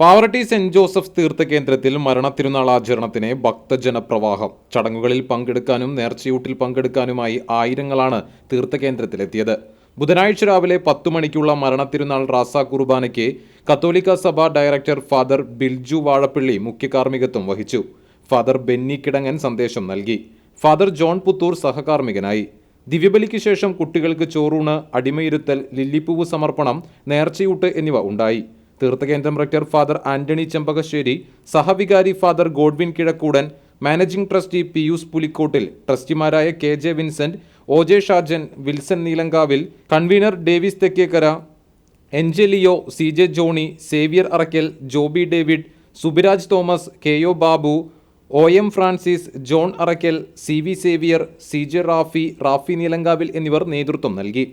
Pavaratti saint Joseph തീർത്ഥ കേന്ദ്രത്തിൽ മരണത്തിരുനാൾ ആചരണത്തിന് ഭക്തജന പ്രവാഹം ചടങ്ങുകളിൽ പങ്കെടുക്കാനും നേർച്ചയൂട്ടിൽ പങ്കെടുക്കാനുമായി ആയിരങ്ങളാണ് തീർത്ഥ കേന്ദ്രത്തിലെത്തിയത് ബുധനാഴ്ച രാവിലെ പത്തു മണിക്കുള്ള മരണ മരണത്തിരുനാൾ റാസ കുർബാനയ്ക്ക് കത്തോലിക്ക സഭ ഡയറക്ടർ ഫാദർ ബിൽജു വാഴപ്പള്ളി മുഖ്യ കാർമ്മികത്വം വഹിച്ചു. ഫാദർ ബെന്നി കിടങ്ങൻ സന്ദേശം നൽകി. ഫാദർ ജോൺ പുത്തൂർ സഹകാർമ്മികനായി. ദിവ്യബലിക്ക് ശേഷം കുട്ടികൾക്ക് ചോറൂണ് അടിമയിരുത്തൽ ലില്ലിപ്പൂവ് സമർപ്പണം നേർച്ചയൂട്ട് എന്നിവ ഉണ്ടായി. തീർത്ഥകേന്ദ്രം rector father Antony Chempakassery സഹവികാരി father Godwin Kizhakkoodan managing trustee Pius Pulikottil ട്രസ്റ്റിമാരായ K J Vincent O J Shajan Wilson Neelankavil convener Davis Thekkekara Angelio C J Johnny Xavier Arackal Joby David Subiraj Thomas K O Babu O M Francis John Arackal C V Xavier C J Rafi Rafi Neelankavil എന്നിവർ നേതൃത്വം നൽകി.